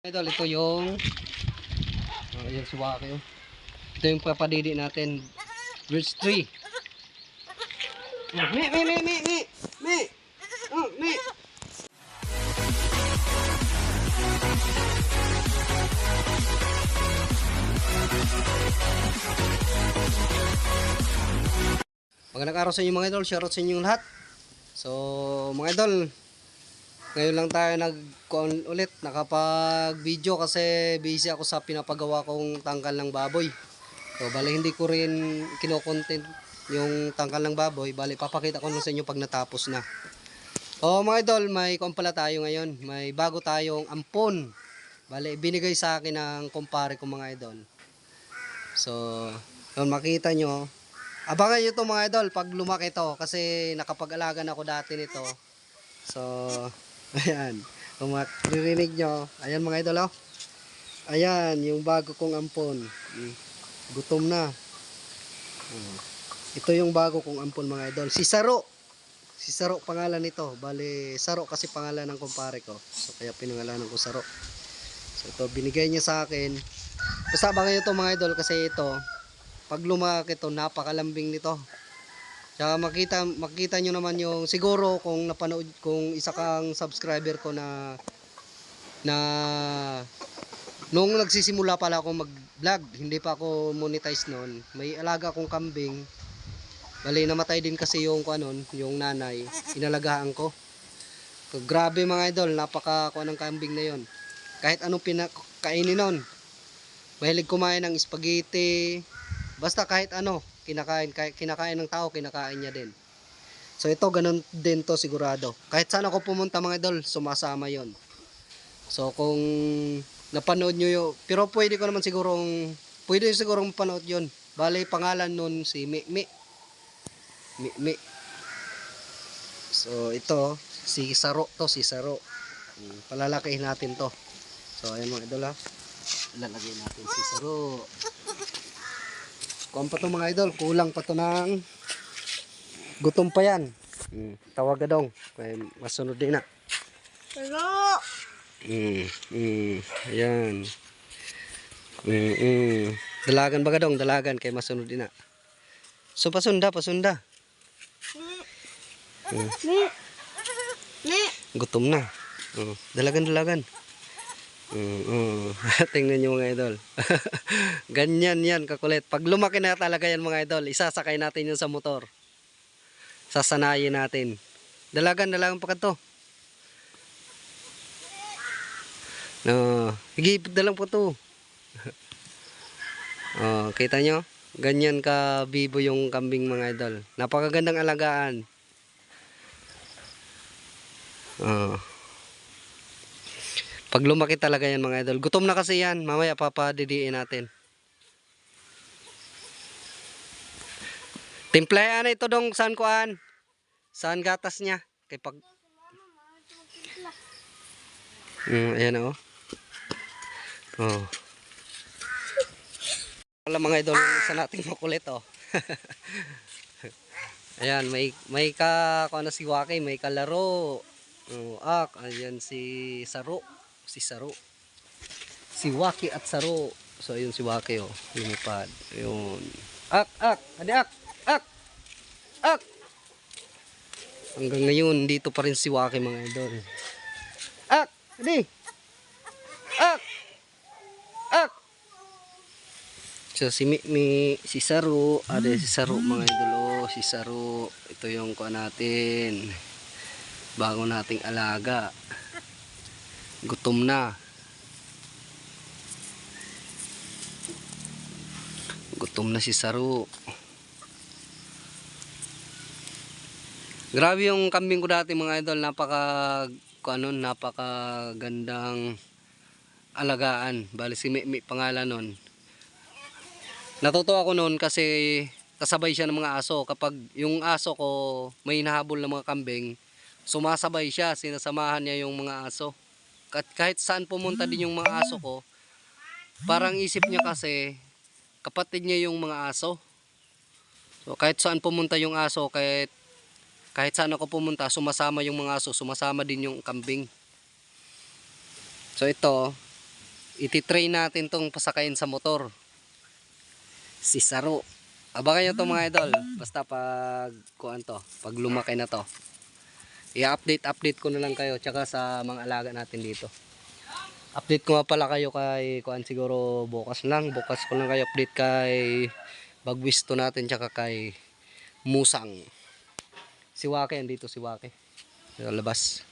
Idol, ito yung oh, yung suwaki oh. Ito yung papadidi natin. Bridge 3. Oh, mi, mi, mi, mi, mi, mi. Oh, mi. Magandang araw sa inyo mga idol. Shoutout sa inyong lahat. So, mga idol, ngayon lang tayo nag ulit nakapag-video kasi busy ako sa pinapagawa kong tangkal ng baboy. So, bali hindi ko rin kino-content yung tangkal ng baboy. Bali papakita ko lang sa inyo pag natapos na. O mga idol, may kuwan pala tayo ngayon. May bago tayong ampon. Bali binigay sa akin ng kumpare ko mga idol. So, yun makita nyo. Abangan nyo to mga idol pag lumaki to kasi nakapag-alaga na ako dati nito. So, ayan. Kung maririnig nyo, ayan mga idol oh. Ayan, yung bago kong ampon. Mm, Gutom na. Mm. Ito yung bago kong ampon mga idol. Si Saro. Si Saro pangalan nito. Bali, Saro kasi pangalan ng kumpare ko. So, kaya pinangalanan ko Saro. So, ito, binigay niya sa akin. Basta abangan nyo to mga idol kasi ito, pag lumaki ito, napakalambing nito. Tsaka makita, makita nyo naman yung, siguro kung napanood, kung isa kang subscriber ko na, na, nung nagsisimula pala ako mag-vlog, hindi pa ako monetize noon, may alaga akong kambing, bali namatay din kasi yung, ano, yung nanay, inalagaan ko. So, grabe mga idol, napaka kuha ng kambing na yon. Kahit anong pinakainin nun. Mahilig kumain ng spaghetti, basta kahit ano, kinakain, kinakain ng tao, kinakain niya din. So ito, ganun din to sigurado. Kahit saan ako pumunta mga idol, sumasama yon. So kung napanood nyo yun, pero pwede ko naman sigurong, pwede sigurong mapanood yun. Bale, pangalan nun si Mi Mi. Mi Mi. So ito, si Saro to, si Saro. Hmm, Palalakihin natin to. So ayan mga idol ha. Lalagay natin si Saro. Kuhan pa to mga idol, kulang pa to ng gutom pa yan. Mm, tawag dong. Kaya masunod din na. Hello! Mm, mm, ayan. Mm, mm. Dalagan ba dong? Dalagan kay masunod din na. So pasunda, pasunda. Ni! Gutom na. Oh, dalagan, dalagan. Mm, mm. Tingnan nyo mga idol. Ganyan yan kakulit. Pag lumaki na talaga yan mga idol, isasakay natin yun sa motor. Sasanayin natin. Dalagan, dalagan pa ka to. No, higipit na lang po to. oh, kita nyo? Ganyan ka bibo yung kambing mga idol. Napakagandang alagaan. Oh. Pag lumaki talaga yan mga idol. Gutom na kasi yan. Mamaya papadidiin natin. Timplayan ito dong saan kuan. Saan gatas niya. Kay pag... Mm, ayan oh. Oh. Wala mga idol, isa nating makulit oh. ayan, may may ka na si Waki, may kalaro. Oh, ak, ayan si Saro, si Saro. Si Waki at Saro. So ayun si Waki oh, lumipad. Ayun. Ak, ak, adi ak, ak. Ak. Hanggang ngayon dito pa rin si Waki mga idol. Ak, adi. Ak. Ak. So si Mi, Mi si Saro, ada si Saro mga idol oh, si Saro. Ito yung kuha natin. Bago nating alaga. Gutom na. Gutom na si Saro. Grabe yung kambing ko dati mga idol, napaka ano, napaka gandang alagaan. Bali si Mi, Mi pangalan nun. Natuto ako noon kasi kasabay siya ng mga aso. Kapag yung aso ko may hinahabol ng mga kambing, sumasabay siya, sinasamahan niya yung mga aso. Kat kahit saan pumunta din yung mga aso ko, parang isip niya kasi kapatid niya yung mga aso. So kahit saan pumunta yung aso, kahit kahit saan ako pumunta, sumasama yung mga aso, sumasama din yung kambing. So ito, ititrain natin tong pasakayin sa motor. Si Saro. Abangan nyo to mga idol. Basta pag, kuan to, pag lumaki na to. I-update, update ko na lang kayo. Tsaka sa mga alaga natin dito. Update ko nga pala kayo kay, kuan siguro bukas lang. Bukas ko lang kayo update kay Bagwisto natin. Tsaka kay Musang. Si Wake, andito si Wake. Sa labas.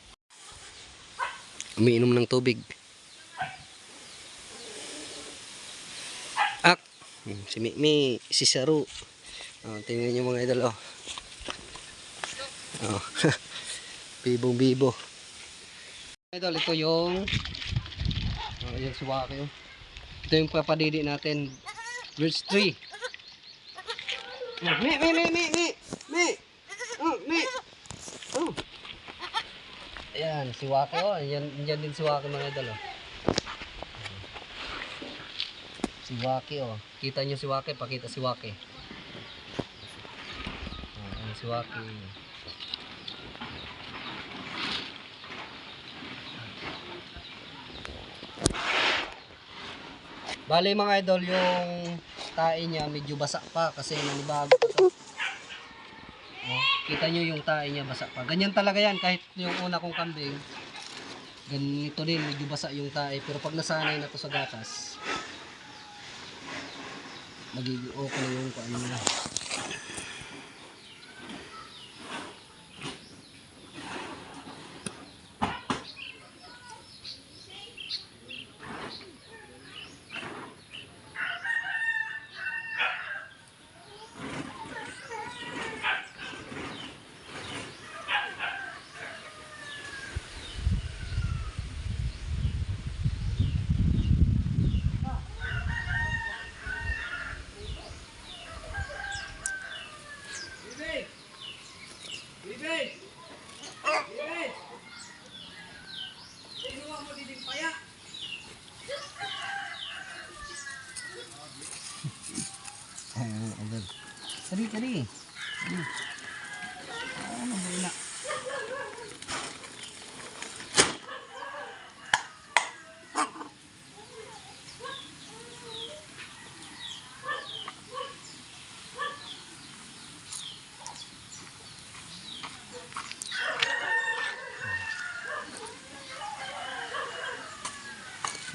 Umiinom ng tubig. Ak. Hmm, Si Mimi, si Saru. Oh, tingnan niyo mga idol, oh. Oh. Bibong bibo. Idol, ito yung oh, yung si Waki, oh. Ito yung papadidi natin. Bridge 3. Oh, mi, mi, mi, mi, mi, mi. Oh, mi. Oh. Ayan, si Waki, oh. Yan, yan din si Waki mga idol, oh. Si Waki oh. Kita nyo si Waki, pakita si Waki. Oh, si Waki. Bali mga idol, yung tae niya medyo basa pa kasi nanibago pa to. Oh, kita nyo yung tae niya basa pa. Ganyan talaga yan kahit yung una kong kambing. Ganito din, medyo basa yung tae. Pero pag nasanay na to sa gatas, magiging okay na yung kuan nila. Ayan, ayan. Tari, tari. Hmm. Ano ba yun na?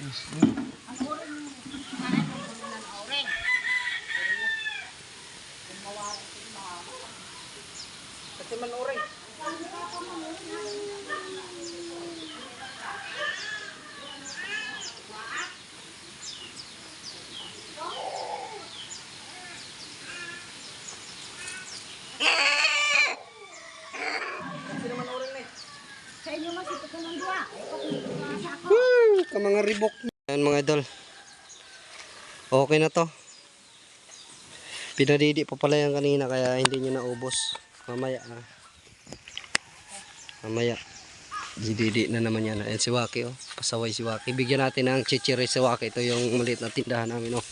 Yes, yes. Kasi manuring. Sa inyo mas ito ko ng dua. Hmm, ka mga ribok. Ayan mga idol. Okay na to. Pinadidi pa pala yan kanina kaya hindi nyo naubos. Mamaya ah. Mamaya. Dididi na naman yan. Ayan si Waki oh. Pasaway si Waki. Bigyan natin ng chichiri si Waki. Ito yung maliit na tindahan namin oh.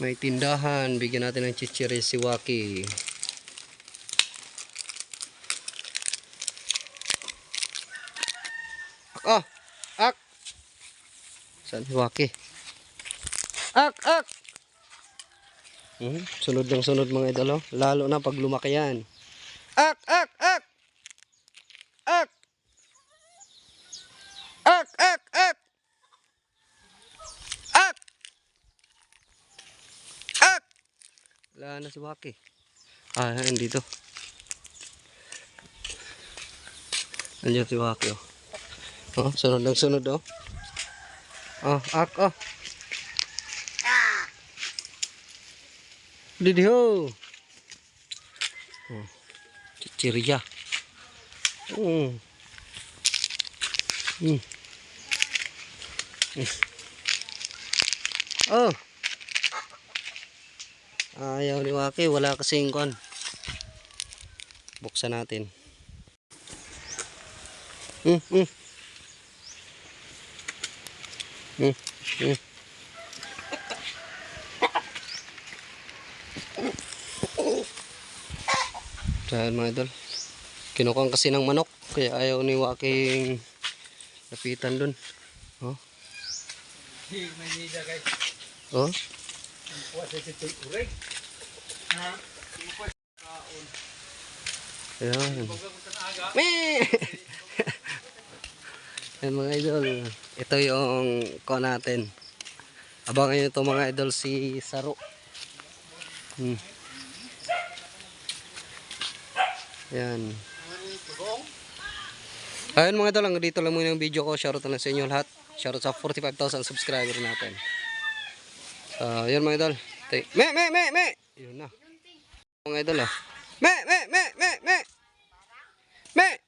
May tindahan. Bigyan natin ng chichiri si Waki. Ak ah. Ak. Saan si Waki? Ak, ak. Hmm, sunod ng sunod mga idol, oh. lalo na pag lumaki yan. Ak, ak, ak. Ak. Ak, ak, ak. Ak. Ak. Wala na si Waki. Ah, yan dito. Nandiyan si Waki, oh. Oh, sunod ng sunod, oh. Oh, ak, oh. Didiho. Oh. Chichirya. Mm. Mm. Mm. Oh. Ayaw ni Waki, wala kasing kon. Buksan natin. Mm, mm. Mm, mm. Dahil mga idol. Kinukuha kasi ng manok. Kaya ayaw ni Waking lapitan dun. Oh. Oh? Ayan. Me! Ayan mga idol. Ito yung ko natin. Abangan nyo ito mga idol si Saro. Hmm. Ayan. Ayun mga idol, hanggang dito lang muna yung video ko. Shoutout na sa inyo lahat. Shoutout sa 45,000 subscriber natin. So, yun mga idol. Me, me, me, me! Yun na. Mga idol ah. Me, me, me, me, me! Me!